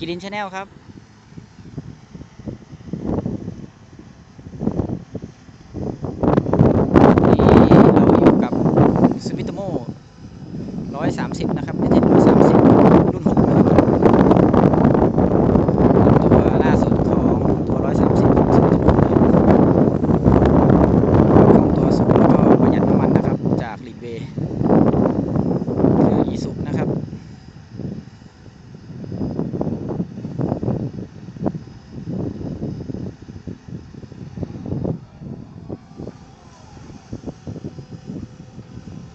กิรินชาแนลครับ นี่เราอยู่กับสวิตโม130 นะครับเอเจน130 รุ่น 6 นะครับ ตัวล่าสุดของตัว 130ของสวิตโมของตัวสูงแล้วก็ประหยัดน้ำมันนะครับ จากลีดเวย์คืออีสุนะครับ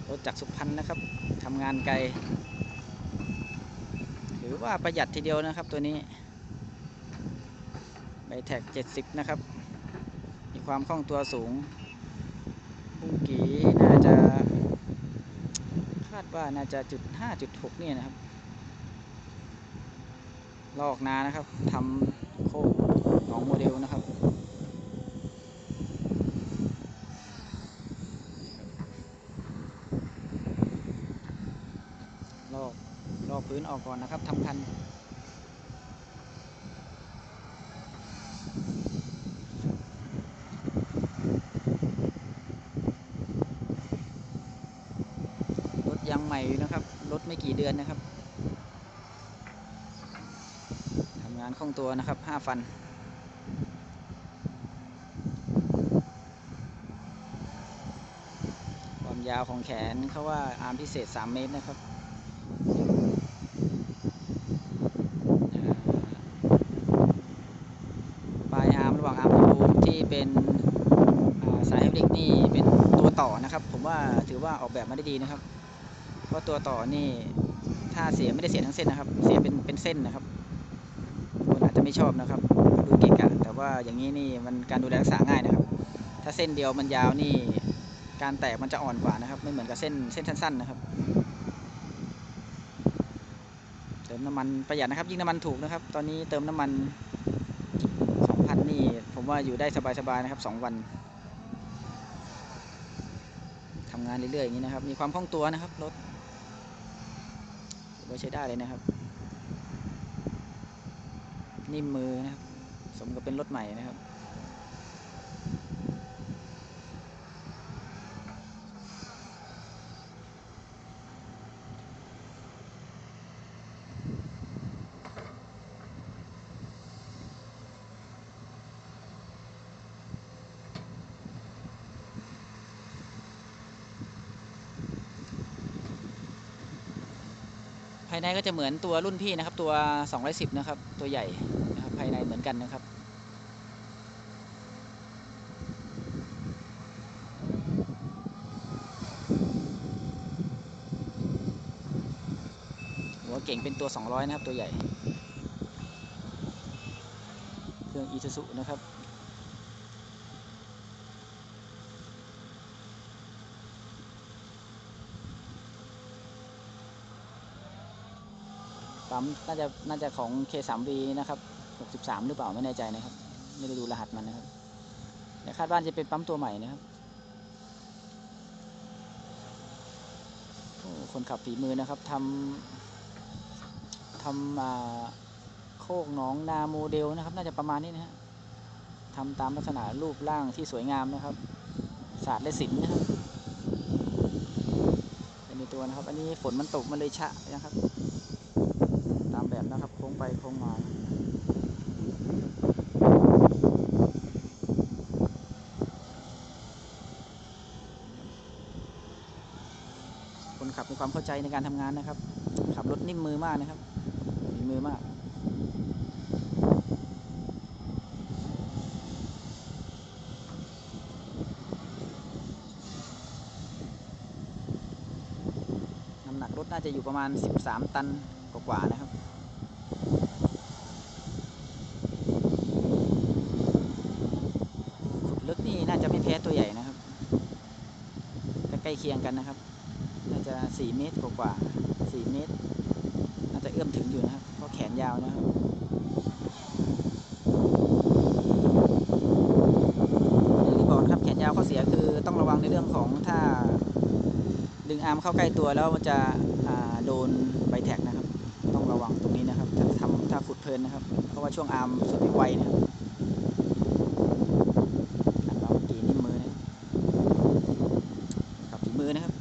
รถจากสุพรรณนะครับทำงาน ไกล ถือว่าประหยัดทีเดียวนะครับตัวนี้ใบแท็ก 70 นะครับ มีความคล่องตัวสูงบุ้งกีน่าจะ คาดว่าน่าจะจุด5จุด6เนี่ยนะครับ ลอกนานะครับทำโค้งหนองโมเดลนะครับ ลอกลอก พื้นออกก่อนนะครับทำคันรถยังใหม่อยู่นะครับ รถไม่กี่เดือนนะครับทำงานคล่องตัวนะครับ5ฟันความยาวของแขนเขาว่าอาร์มพิเศษ 3 เมตรนะครับ ปลายอาร์มระหว่างอาร์มกับบูมที่ เป็นสายเฮลิกนี่เป็นตัวต่อนะครับ ผมว่าถือว่าออกแบบมาได้ดีนะครับ เพราะตัวต่อนี่ถ้าเสียไม่ได้เสียทั้งเส้นนะครับ เสียเป็นเป็นเส้นนะครับคนอาจจะไม่ชอบนะครับดูเกะกะแต่ว่าอย่างนี้นี่มันการดูแลรักษาง่ายนะครับ ถ้าเส้นเดียวมันยาวนี่การแตกมันจะอ่อนกว่านะครับ ไม่เหมือนกับเส้นเส้นสั้น ๆ นะครับเติมน้ำมันประหยัดนะครับ ยิ่งน้ำมันถูกนะครับ ตอนนี้เติมน้ำมัน ผมว่าอยู่ได้สบายๆนะครับ 2 วันทำงานเรื่อยๆอย่างนี้นะครับ มีความคล่องตัวนะครับรถถือว่าใช้ได้เลยนะครับ นิ่มมือนะครับ สมกับเป็นรถใหม่นะครับายในก็จะเหมือนตัวรุ่นพี่นะครับ ตัว 210 นะครับ ตัวใหญ่นะครับภายในเหมือนกันนะครับหัวเก่งเป็นตัว 200 นะครับ ตัวใหญ่ เครื่องอี u z u นะครับ ปั๊มน่าจะน่าจะของ K3V นะครับ 63 หรือเปล่าไม่แน่ใจนะครับ ไม่ได้ดูรหัสมันนะครับแต่คาดว่าจะเป็นปั๊มตัวใหม่นะครับคนขับฝีมือนะครับทำทำอ่าโคกหนองนาโมเดลนะครับ น่าจะประมาณนี้นะฮะทำตามลักษณะรูปร่างที่สวยงามนะครับ ศาสตร์และศิลป์นะครับเป็นในตัวนะครับ อันนี้ฝนมันตกมันเลยชะนะครับ ค้งไปโค้งมาคนขับมีความเข้าใจในการทำงานนะครับ ขับรถนิ่มมือมากนะครับฝีมือมากน้ำหนักรถน่าจะอยู่ประมาณ 13 ตันกว่าๆนะครับ ขุดลึกนี่น่าจะไม่แพ้ตัวใหญ่นะครับใกล้ๆ เคียงกันนะครับ น่าจะ 4 เมตรกว่าๆ4เมตร น่าจะเอื้อมถึงอยู่นะครับ เพราะแขนยาวนะครับอย่างที่บอกนะครับแขนยาวข้อเสียคือต้องระวังในเรื่องของถ้า ดึงอาร์มเข้าใกล้ตัวแล้วมันจะโดนใบแท็กนะครับ ต้องระวังตรงนี้นะครับ ถ้าทำถ้าขุดเพลินนะครับ เพราะว่าช่วงอาร์มสุดไม่ไวนะครับนักเรากี่นิ้วมือนะกับฝีมือนะครับ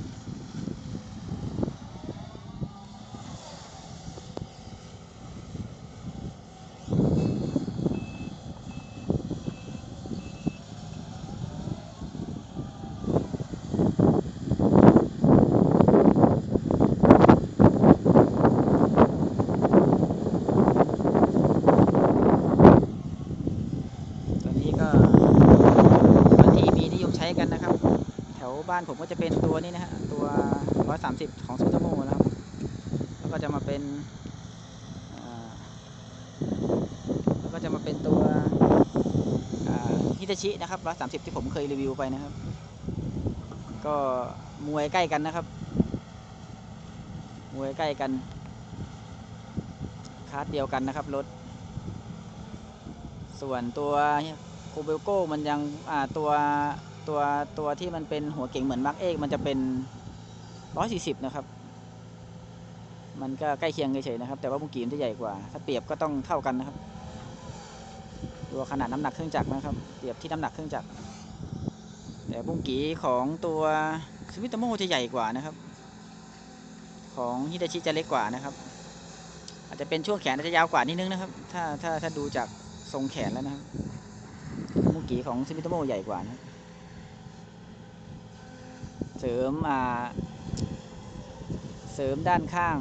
ตอนนี้ก็บางที่มีนิยมใช้กันนะครับ แถว บ้านผมก็จะเป็นตัวนี้นะฮะตัว130ของซูเปอร์โมนะครับแล้วก็จะมาเป็นแล้วก็จะมาเป็นตัวฮิตาชินะครับ130ที่ผมเคยรีวิวไปนะครับ ก็มวยใกล้กันนะครับมวยใกล้กันคลาสเดียวกันนะครับรถ ส่วนตัวโคเบลโก้มันยังตัว ตัวตัวที่มันเป็นหัวเก่งเหมือนมาร์กเอกมันจะเป็น140นะครับ มันก็ใกล้เคียงเฉยๆนะครับ แต่ว่าบุกีมนจะใหญ่กว่า ถ้าเปรียบก็ต้องเท่ากันนะครับตัวขนาดน้ำหนักเครื่องจักรนะครับ เปรียบที่น้ำหนักเครื่องจักร แต่บุ้งกีของตัวสวิตโมจะใหญ่กว่านะครับ ของฮิดาชิจะเล็กกว่านะครับ อาจจะเป็นช่วงแขนอาจจะยาวกว่านิดนึงนะครับ ถ้าถ้าถ้าดูจากทรงแขนแล้วนะครับมุกีของซิมิโตโมใหญ่กว่านะ เสริมอ่าเสริมด้านข้าง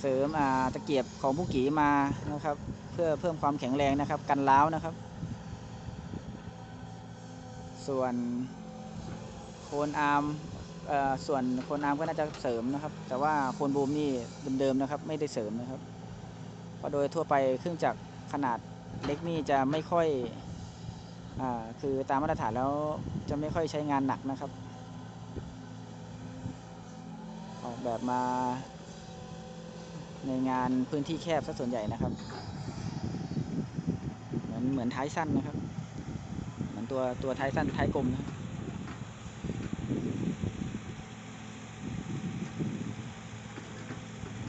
เสริมอ่าตะเกียบของมุกีมานะครับ เพื่อเพิ่มความแข็งแรงนะครับ กันล้าวนะครับ ส่วนโคนอาร์มเอ่อส่วนโคนอาร์มก็น่าจะเสริมนะครับ แต่ว่าโคนบูมนี่เดิมๆนะครับ ไม่ได้เสริมนะครับเพราะโดยทั่วไปเครื่องจักรขนาดเล็กนี่จะไม่ค่อยอ่าคือตามมาตรฐานแล้วจะไม่ค่อยใช้งานหนักนะครับ ออก แบบมาในงานพื้นที่แคบซะส่วนใหญ่นะครับ เหมือนเหมือนท้ายสั้นนะครับ เหมือนตัวตัวท้ายสั้นท้ายกลมนะครับ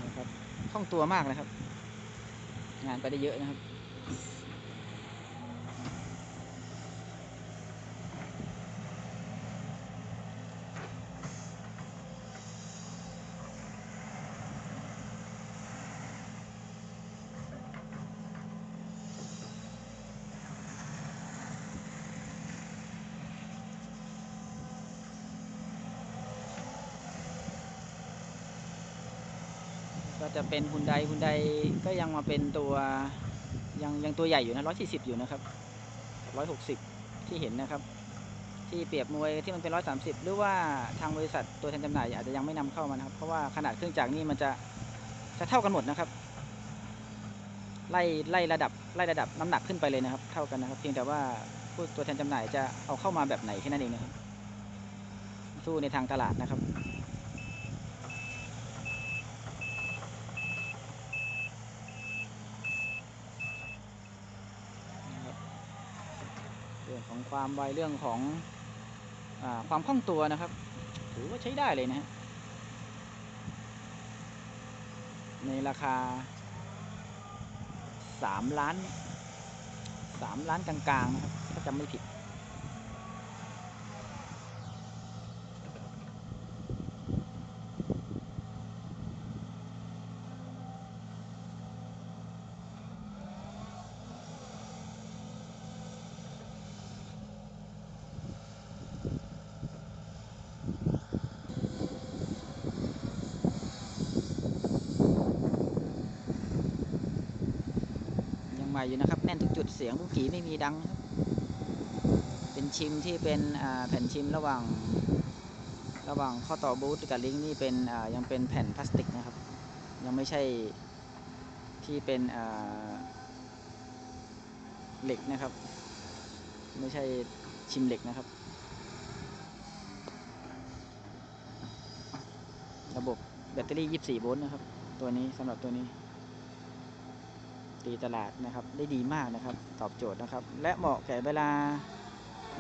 นะครับคล่องตัวมากนะครับ งานไปได้เยอะนะครับ ก็จะเป็นฮุนไดฮุนไดก็ยังมาเป็นตัวยังยังตัวใหญ่อยู่นะร้อยสี่สิบอยู่นะครับร้อยหกสิบที่เห็นนะครับ ที่เปรียบมวยที่มันเป็นร้อยสามสิบหรือว่าทางบริษัทตัวแทนจำหน่ายอาจจะยังไม่นำเข้ามานะครับ เพราะว่าขนาดเครื่องจักรนี่มันจะจะเท่ากันหมดนะครับ ไล่ไล่ระดับไล่ระดับน้ำหนักขึ้นไปเลยนะครับ เท่ากันนะครับ เพียงแต่ว่าผู้ตัวแทนจำหน่ายจะเอาเข้ามาแบบไหนแค่นั้นเองนะครับ สู้ในทางตลาดนะครับ รื่องของความไวเรื่องของอความคล่องตัวนะครับ ถือว่าใช้ได้เลยนะฮะในราคาสามล้านสามล้านกลางๆนะครับถ้าจำไม่ผิด อยู่นะครับ แน่นทุกจุดเสียงลูกผีไม่มีดังครับ เป็นชิมที่เป็นแผ่นชิมระหว่าง ระหว่างข้อต่อบูทกับลิงก์นี่เป็นยังเป็นแผ่นพลาสติกนะครับ ยังไม่ใช่ที่เป็นเหล็กนะครับ ไม่ใช่ชิมเหล็กนะครับ ระบบแบตเตอรี่ 24 โวลต์นะครับ ตัวนี้สำหรับตัวนี้ ตีตลาดนะครับได้ดีมากนะครับตอบโจทย์นะครับ และเหมาะแก่เวลา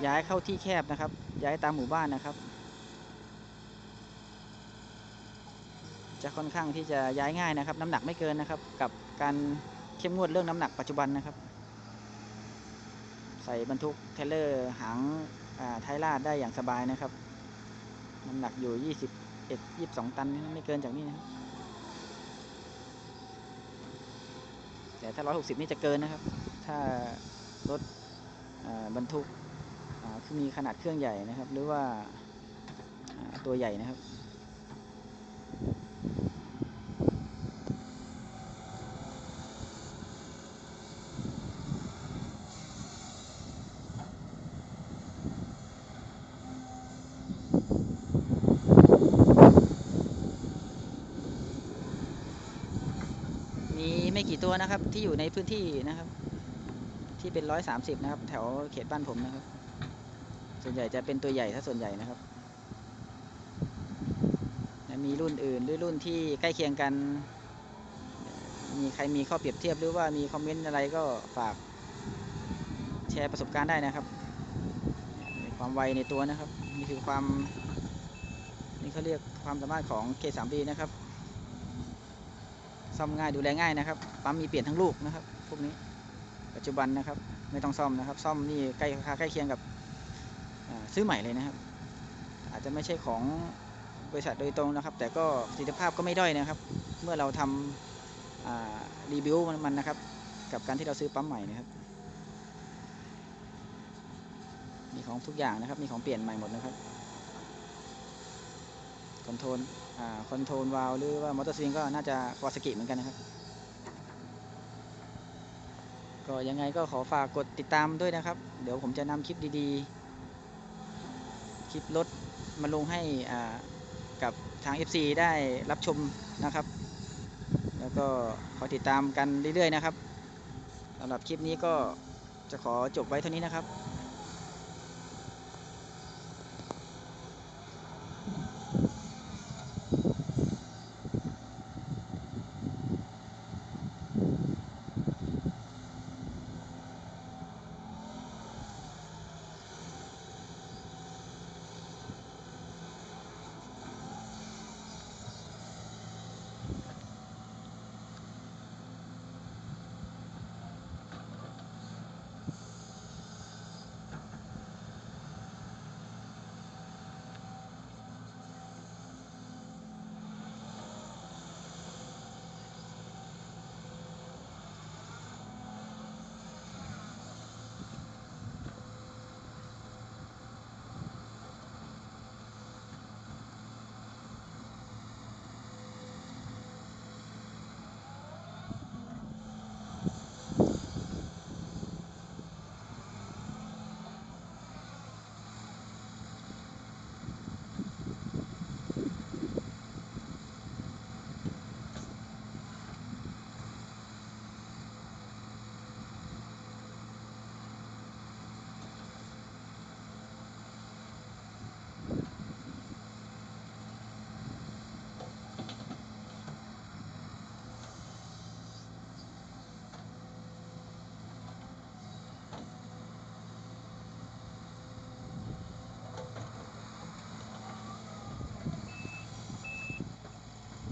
ย้ายเข้าที่แคบนะครับ ย้ายตามหมู่บ้านนะครับ จะค่อนข้างที่จะย้ายง่ายนะครับ น้ำหนักไม่เกินนะครับ กับการเข้มงวดเรื่องน้ำหนักปัจจุบันนะครับ ใส่บรรทุกเทเลอร์หางอ่าท้ายลาดได้อย่างสบายนะครับ น้ำหนักอยู่ 21 22 ตันไม่เกินจากนี้นะครับ แต่ถ้า 160 นี่จะเกินนะครับ ถ้ารถบรรทุกคือมีขนาดเครื่องใหญ่นะครับ หรือว่าตัวใหญ่นะครับ มี ไม่กี่ตัวนะครับ ที่อยู่ในพื้นที่นะครับ ที่เป็นร้อยสามสิบนะครับ แถวเขตบ้านผมนะครับ ส่วนใหญ่จะเป็นตัวใหญ่ถ้าส่วนใหญ่นะครับมีรุ่นอื่นหรือรุ่นที่ใกล้เคียงกัน มีใครมีข้อเปรียบเทียบหรือว่ามีคอมเมนต์อะไรก็ฝากแชร์ประสบการณ์ได้นะครับ ความไวในตัวนะครับ นี่คือความนี่เขาเรียกความสามารถของ K3D นะครับ ซ่อมง่ายดูแลง่ายนะครับ ปั๊มมีเปลี่ยนทั้งลูกนะครับ พวกนี้ ปัจจุบันนะครับ ไม่ต้องซ่อมนะครับ ซ่อมนี่ใกล้ราคาใกล้เคียงกับซื้อใหม่เลยนะครับ อาจจะไม่ใช่ของบริษัทโดยตรงนะครับ แต่ก็ประสิทธิภาพก็ไม่ด้อยนะครับ เมื่อเราทำรีวิวมันนะครับ กับการที่เราซื้อปั๊มใหม่นะครับ มีของทุกอย่างนะครับ มีของเปลี่ยนใหม่หมดนะครับ คอนโทรลอ่าคอนโทรลวาลหรือว่ามอเตอร์สิงก็น่าจะคอสกิเหมือนกันนะครับ ก็ยังไงก็ขอฝากกดติดตามด้วยนะครับ เดี๋ยวผมจะนำคลิปดีๆ คลิปรถมาลงให้อ่ากับทาง FC ได้รับชมนะครับ แล้วก็ขอติดตามกันเรื่อยๆนะครับสำหรับคลิปนี้ก็จะขอจบไว้เท่านี้นะครับ